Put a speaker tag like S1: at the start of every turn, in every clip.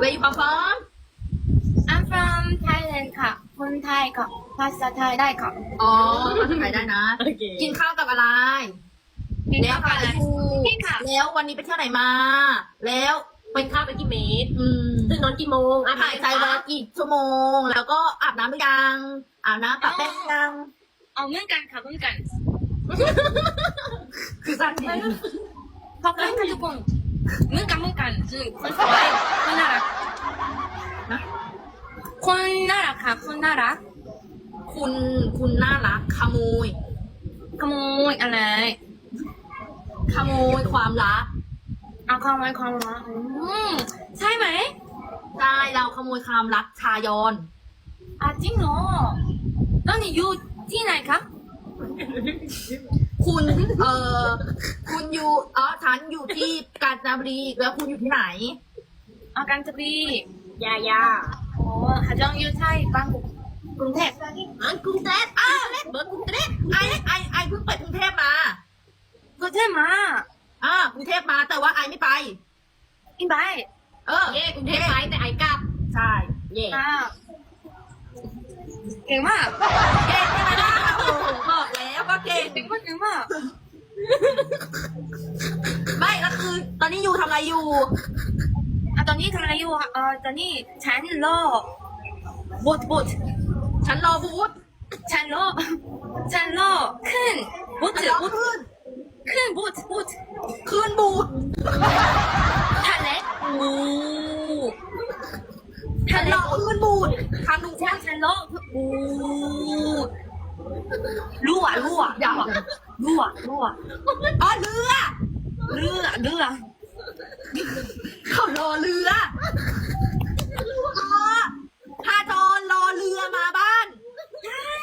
S1: Where you come from
S2: I'm from Thailand ค่ะ คนไทยค่ะ ภาษาไทยได้ค่ะ
S1: อ๋อภาษาไทยได้นะ
S3: โอเค
S1: กินข้าวกับอะไร
S2: กิน
S1: แล้ว
S2: ข้าวกับอะไร
S1: ถูก
S2: กินค่ะ
S1: แล้ววันนี้ไปเที่ยวไหนมา แล้ว
S3: ไปข้าวไปกี่เมตร
S1: อืม
S3: ตื่นนอนกี่โมงอาบ
S1: ถ่ายใจวันละกี่ชั่วโมง แล้วก็อาบน้ำหรือยังอาบน้ำปะแป้งหรือยัง
S2: เอาเหมือนกันค่ะเหมือนกัน
S1: คือสั้นเอง
S2: ขอบคุณค่ะทุกคนเห มือกันเมือกันคือคนสวยคนน่ารัก
S1: นะ
S2: คนน่ารักค่ะคนน่ารัก
S1: คุณคุณน่ารัก ขโมย
S2: ขโมยอะไร
S1: ขโมยความรัก
S2: เอาความไว้ความรักอืมใช่ไหม
S1: ใช่เราขโมยความรักชายอน
S2: อะจริงเหรอตอนนี้อยู่ที่ไหนคะ
S1: คุณเอ่อคุณอยู่อ๋อฉันอยู่ที่กาญจนบุรีแล้วคุณอยู่ที่ไหน
S2: อาการจะบี
S3: ยายา
S2: โอ้หาจองอยู่ไทยบางกกรุงเทพ
S1: อันกรุงเทพอ้าวเล็กเบิร์ดกรุงเทพไอไอไอเพิ่งไปกรุงเทพมา
S2: กรุงเทพมา
S1: อ่ากรุงเทพมาแต่ว่าไอไม่ไป
S2: อินไป
S1: เออ
S3: เย่กรุงเทพไปแต่ไอ้กลับ
S1: ใช่
S3: เย่
S2: อ่าเก่งมาก
S1: เก่งใช่ไหมล่ะโอ้โหบอกแล้วว่าเก่ง
S2: เก่งมากเก่งมาก
S1: ไม่แล้วคือ ตอนนี้ อยู่ทำอะไรอยู่
S2: อะตอนนี้ทำอะไรอยู่อะเออตอนนี้ฉันรอบทบท
S1: ฉันรอบูธ
S2: ฉันรอฉันรอขึ้นบท
S1: ฉันรอบ
S2: ท
S1: ขึ้น
S2: ขึ้นบทบท
S1: ขึ้นบูธ
S2: ทะเลโอ้
S1: ฉั
S2: ทะ
S1: น
S2: เล
S1: รอขึ้นบูธทางดู
S2: ฉันฉันรอโอ้รู้อะรู้อะ
S1: อย่า
S2: รู้อะรู้อะ
S1: อ๋อเรือ
S2: เรือเรือ
S1: เขารอเรืออ๋อพาจอนรอเรือมาบ้าน
S2: ใช่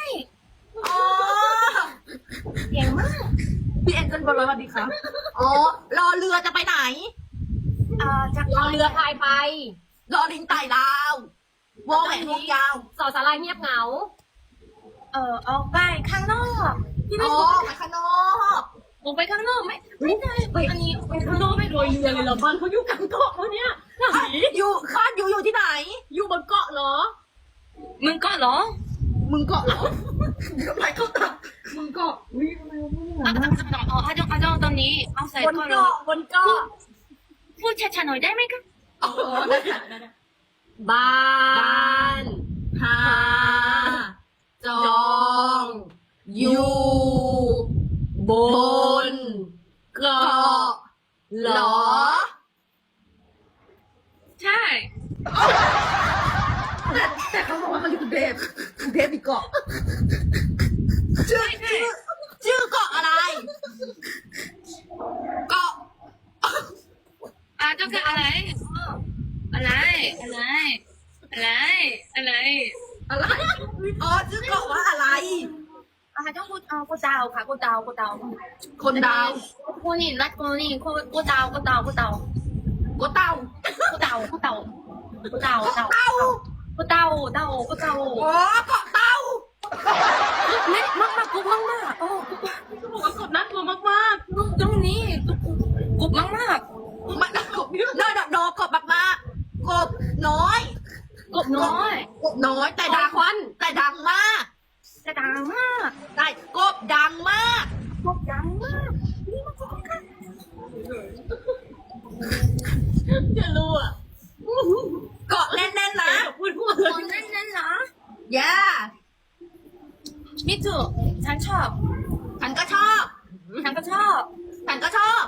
S1: อ๋อ
S2: เก่งมาก
S1: พี่เอ็นเจนบอลสวัสดีครับอ๋อรอเรือจะไปไหน
S2: อ่าจาก
S3: รอเรือพายไป
S1: รอลิงไต่ลาววอแหวนวงยาว
S3: สอสาราเงียบเหงา
S2: เอ่อออกไปข้างนอกพี่ไม่
S1: อ๋อ
S2: ชอบ
S1: ไปข้างนอก
S2: ออกไปข้างนอกไม่ไม่ได้ไปอันนี้
S3: ไปข้างนอกไม่โรยเรือเลยเหรอบ้านเขาอยู่กลางเกาะเขาเนี่ยไหน
S1: อยู่บ้านอยู่อยู่ที่ไหน
S3: อยู่บนเกาะเหรอ
S2: มึงก็เหรอ
S1: มึงเกาะเหรอทำไมเขาตัดมึงเกาะอุ๊ย
S2: อะอะอะอ๋ออาจองอาจองตอนนี้เอาใส่
S3: บน
S2: ก็เหรอ
S3: เกาะบนเกาะ
S2: พูดช้าๆหน่อยได้ไหมคะ
S1: อ๋อได้ค่ะได้ค่ะ
S3: บ้า
S1: บ้านนหาจองอยู่
S3: บบ
S1: น
S3: น
S1: เกาะเหรอ
S2: ใช่
S1: แต่แต่เขาบอกว่าเขาอยู่กรุงเทพกรุงเทพมีเกาะชื่อชื่อชื่อเกาะอะไร เกาะ
S2: อะเจ้าคืออะไรอ๋ออะไร อะไร อะไร อะไร
S1: อะไร อ๋อชื่อเกาะว่า
S2: 한국 어 꼬다오 가 꼬다오 꼬다오 ค
S1: นดาว
S2: 꼬니 낫 꼬니 꼬 꼬다오 꼬다오 꼬다오 ก็
S1: เต่า
S2: 꼬다오 꼬다오 꼬다오 ก็
S1: เต่า
S2: 꼬다오 다오 อ๋ 꼬다오
S1: อเกาะเต่า
S2: 네 막막 고막막 어 เขา
S3: บอกว่ากบน่ากลัวมาก
S2: 뚱뚱니 고막막 มั
S1: นกบดอดอกดอกกบมากๆกบน้อย
S2: 고노이
S1: กบน้อยแต่ดัง
S3: ควัน
S1: แต่ดังมาก
S2: จะดังมาก
S1: ใช่กบดังมาก
S2: กบดังมากนี่มันกบกัน
S3: จะรู้อะ
S1: เกาะแน่นๆนะ
S3: พูดพูด
S2: คนนั่นนั่นเหรอ
S1: ย่า
S2: มิจูฉันชอบ
S1: ฉันก็ชอบ
S2: ฉันก็ชอบ
S1: ฉันก็ชอบ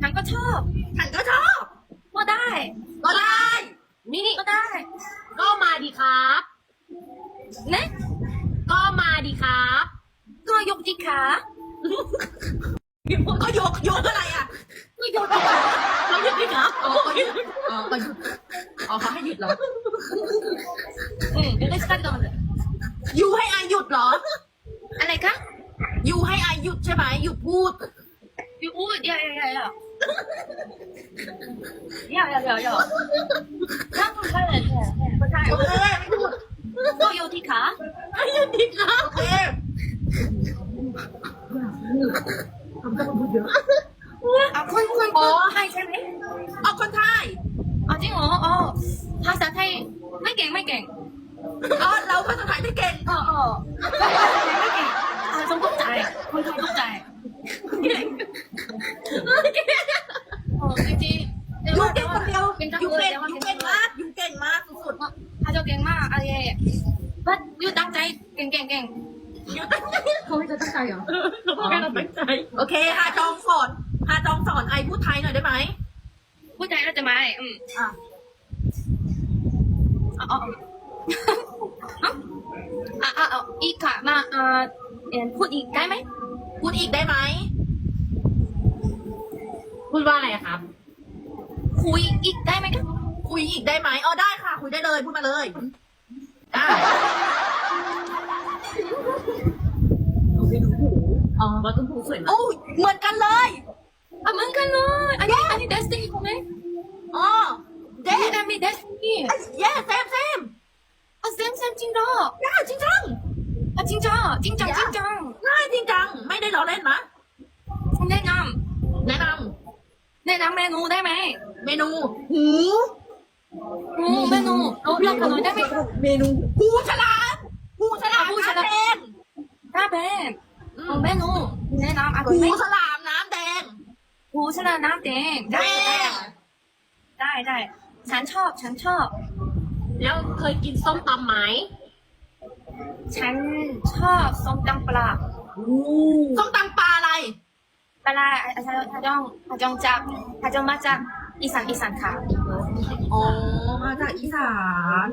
S2: ฉันก็ชอบ
S1: ฉันก็ชอบ
S2: ก็ได้
S1: ก็ได้
S3: นี่นี่
S2: ก็ได้
S3: ก็มาดีครับ
S2: เนี่ย
S3: ก็มาดีครับ
S2: ก็ยกดีขา
S1: ก็ยกยกอะไรอะ
S2: ก็ยกดีขา
S3: เราหยุดดีครับ
S1: อ๋อก็หยุดอ๋อก็หยุดอ๋อเขาให้หยุดเหรอ
S2: อืมเดี๋ยวได้สตาร์ทก่อนเลย
S1: ยูให้ไอหยุดเหรอ
S2: อะไรคะ
S1: ยูให้ไอหยุดใช่ไหมหยุดพูด
S2: ยูอู้เดี๋ยวเดี๋ยวเดี๋ยวเดี๋ยวเดี๋ยวเดี๋ยวเดี๋ยวเดี๋ยวนั่งคุยกันเลยก็ได้
S1: โอเคไม่พูด
S2: ก็ ยกดีขา
S3: หยุดดีครับ
S1: โอเคทำต้องพูดเยอะ
S2: อะคนคนคนไทยใช่ไหม
S1: เอาคนไทย
S2: อ๋อจริงเหรออ๋อภาษาไทยไม่เก่งไม่เก่ง
S1: อ๋อเราภาษาไทยไม่เก่ง
S2: เออเออไม่เก่งอ่าจงตกใจคนไทยตกใจเก่งเออจริงๆแต่
S1: ยู
S2: ว่า
S1: เก่งคนเดียว
S2: เป็นจัง
S1: ยู
S2: เลย
S1: เก่ง
S2: แต่ว่า
S1: ยู
S2: เก่
S1: เก่
S2: ง
S1: ง
S2: มามา
S1: กกยูเก่งมากสุด
S2: พาเจ้าเก่งมากอะไรบัด ยูตั้งใจเก่งเก่งเก่ง
S1: ๆยูตั้งใจ
S3: เขาไม่จะตั้งใจเหรอเขาบอกให้เราตั้งใจ
S1: โอเคฮาจองสอนฮาจองสอนไอพูดไทยหน่อยได้ไหม
S2: พูดไทยแล้วจะไหมอืม
S1: อะ
S2: อ๋ออ๋ออะอะอะอีกค่ะมาเอ่อเอ็นพูดอีกได้ไหม
S1: พูดอีกได้ไหม
S3: พูดว่าอะไรครับ
S2: คุยอีกได้ไหมคะ
S1: คุยอีกได้ไหมอ๋อได้ค่ะ คุยได้เลยพูดมาเลย ได้
S3: เราไม่รู้หูอ๋อว่าตุ้มหูสวยมาก
S1: โอ้ยเหมือนกันเลย
S2: อะเหมือนกันเลยอันนี้อันนี้เดสตินีของไหม
S1: อ๋อเจ๊
S2: นี่นะมีเดสตินี
S1: เย้เซมเซม
S2: อะเซมเซมจริงเหรอ
S1: ง่ายจริงจัง
S2: อะจริงจังจริงจังจริงจัง
S1: ง่ายจริงจัง ไม่ได้ล้อเล่นนะ
S2: แนะน
S1: แนะนำ
S2: แนะนำเมนูได้ไหมำ
S1: เมนู หู
S2: อืมเมนูเราเลือกกันหน่อยได้ไหม
S3: เมนู
S1: หูฉลามหูฉลาม
S2: หูฉลาม
S1: น้แดง
S2: ถ้าเป็นเอาเมนูแนะนำอร่อย
S1: หู
S2: ไหม
S1: ฉลามน้ำแดง
S2: หูฉลามน้ำแดง
S1: แด
S2: ได้ได้ได้ฉันชอบฉันชอบ
S3: แล้วเคยกินส้มตำไหม
S2: ฉันชอบส้มตำปลา
S1: ส้มตำปลาอะไร
S2: ปลาอาจารย์พจองพจองจากพจองมาจาก อีสานอีสานค่ะ
S1: อ๋อมาจากอีสาน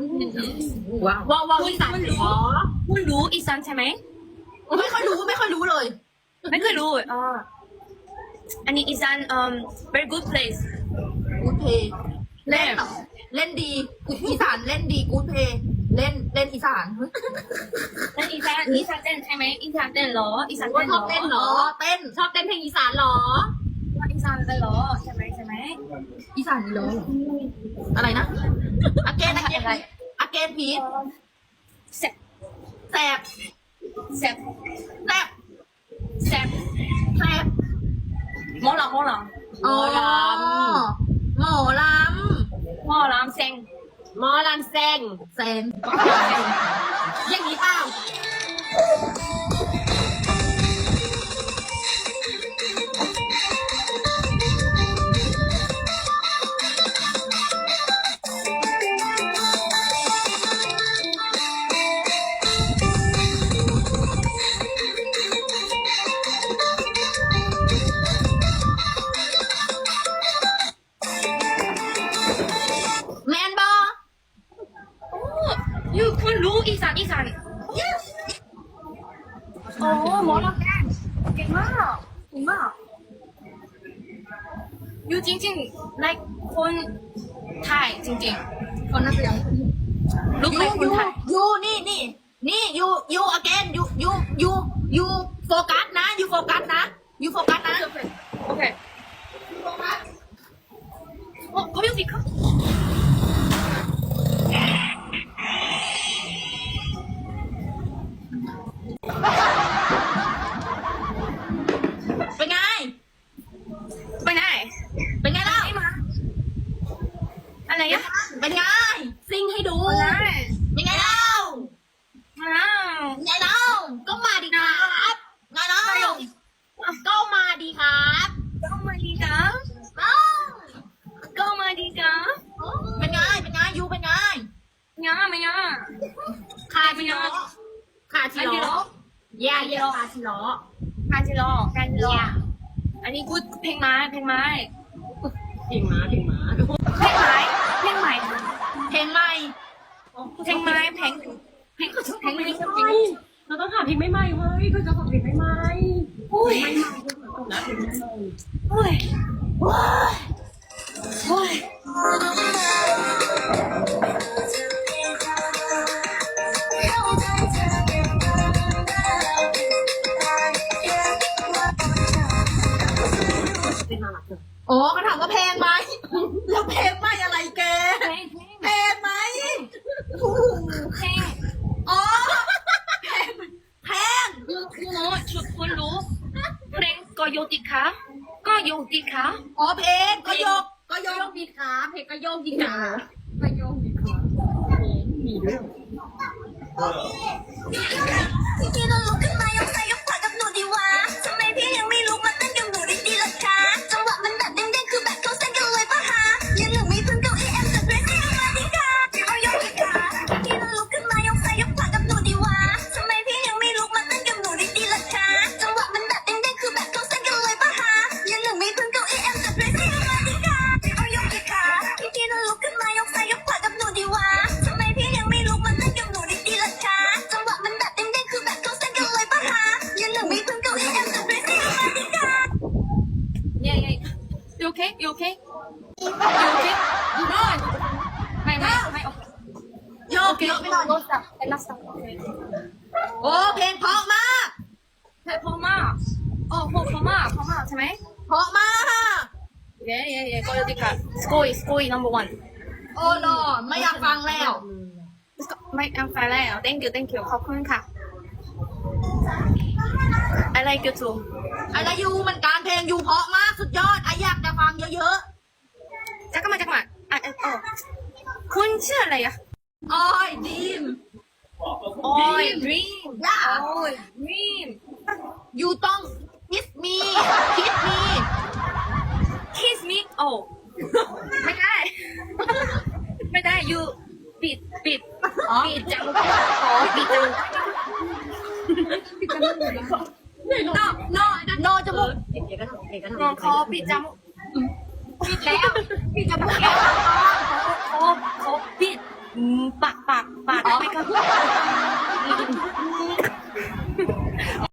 S3: ว้าวว้าวว้าวอีสานเหรอ
S2: คุณรู้อีสานใช่ไหม
S1: ไม่ค่อยรู้ไม่ค่อยรู้เลย
S2: ไม่เคยรู้อ่าอันนี้อีสาน um very good place
S1: กูดเพย์เล่นเหรอเล่นดีอีสานเล่นดีกูดเพย์เล่นเล่นอีสาน
S2: แล้วอีสานอีสานเต้นใช่ไหมอีสานเต้นเหรออีสาน
S3: ว่า
S2: เต้น
S3: ชอบเต้นเหร
S1: อ๋
S3: อ
S1: อเต้น
S3: ชอบเต้นเพลงอีสานเหรอ
S2: อีสานเต้นเหรอใช่ไหมใช่ไหม
S1: อีสานนี่เลย อะไรนะอาเกนอาเกนอาเกนพีท
S2: แซ่บ
S1: แสบ
S2: แซ่บ
S1: แสบ
S2: แซ่บ
S1: แสบ
S2: หมอลำหมอล
S1: อ๋อหมอลำ
S2: หมอลำเซ็ง
S3: หมอลันแซงำ
S1: แซงอย่างนี้เปล่า
S2: ยูจริงๆ like คนไทยจริงๆ
S1: คนน่าจะยัง
S2: ลูก
S1: ยู
S2: เป็นคน
S1: ยู
S2: ไทย
S1: ยูนี่นี่นี่ยูยูอเกนยูยูยูยูโฟกัสนะยูโฟกัสนะยูโฟกัสนะ
S2: โอเคโอ้เขาอยู่สิคะ
S1: เป็นไง
S2: ไปไหน
S1: เป็นไงเล่า
S2: ไม่มาอะไรอะ
S1: เป็นไง ซิงให้ดู
S2: อะไร
S1: เป็นไงเล่า
S2: อ้าว
S1: เป็นไงเล่าก็มาดิครับไงเล่า
S3: ก็มาดีครับ
S2: ก็มาดีกัน
S1: เอ้า
S2: ก็มาดีกัน
S1: เป็นไงเป็นไงยูเป็นไง
S2: ยังไม่ยัง
S3: คาชิโร่คาชิ
S2: อันนี้
S3: โร่
S2: เหรอ
S3: แย่เย่คาชิโร่
S2: การจิโร่การจิโร่อันนี้พูดเพลงไม้เพลงไม้
S3: เพลงม้าเพลงม้า
S2: เพลงไม้เพลงใหม่
S1: เพลงใหม่
S2: เพลงไม้เพลงเพลงเพลงไม่ได้ชอบจริง
S3: เราต้องหาเพลงใหม่ๆเว้ยคือจะฟังเพลงใหม่ๆ
S2: อุ้ย
S3: ใหม่ๆคือนะเพลงใหม่
S2: โอ้ยโอ้ย
S1: อ๋อเขาถามว่าเพลงไหมแล้วเพลงไหมอะไรแก
S2: เพลง
S1: เพลงไหมโอ้โห
S2: เพลง
S1: อ๋อเพลงเพลง
S2: คุณคุณรู้คุณรู้เพลงก็โยติคะก็โยติคะ
S1: อ๋อเพลงก็ยกก็ย
S3: โย
S1: ก
S3: กดีขาเพลงก็โยกดีขา
S4: ประโยคนี้ค่ะมีมีด้วยเหรอ
S3: พี่เราลุกขึ้นมา อเคเยอะไปหน่อย จากเป็นนักสังเกตโอ้เพลงเพราะมากใช่เพราะมากโอ้โหเพราะมากเพราะ
S2: มา
S1: กใช่ไหมเพราะมาก
S2: เย้เย้
S1: เย้ก็จะกั
S2: บสกุยสกุย number one
S1: โอ้หล่อไม่อยากฟังแล้ว
S2: ไม่อังไฟแล้ว thank you thank you ขอบคุณค่ะอ like you too
S1: ไอ้ละยูมันการเพลงยูเพราะมากสุดยอดไออยากจะฟังเยอะ
S2: จักรมาจักรมาอะเออเออคุณชื่ออะไรอะ
S1: ๆอ้อยดีม
S2: Oi, Dream.
S1: Yeah.
S2: Oi, Dream.
S1: ยูต้อง kiss me kiss me
S2: Kiss me. Oh. ไม่ได้ ไม่ได้ you ปิดปิด
S1: อ๋อ
S2: ปิดจมูกขอปิดจมูก
S1: no no no จมูกเอกก็ทำเอกก็
S2: ขอ
S1: ทำ
S2: ขอปิดจมูกปิดแล้วปิดจมูกแล้วขอขอปิด อืมปากปากปากไม่ก็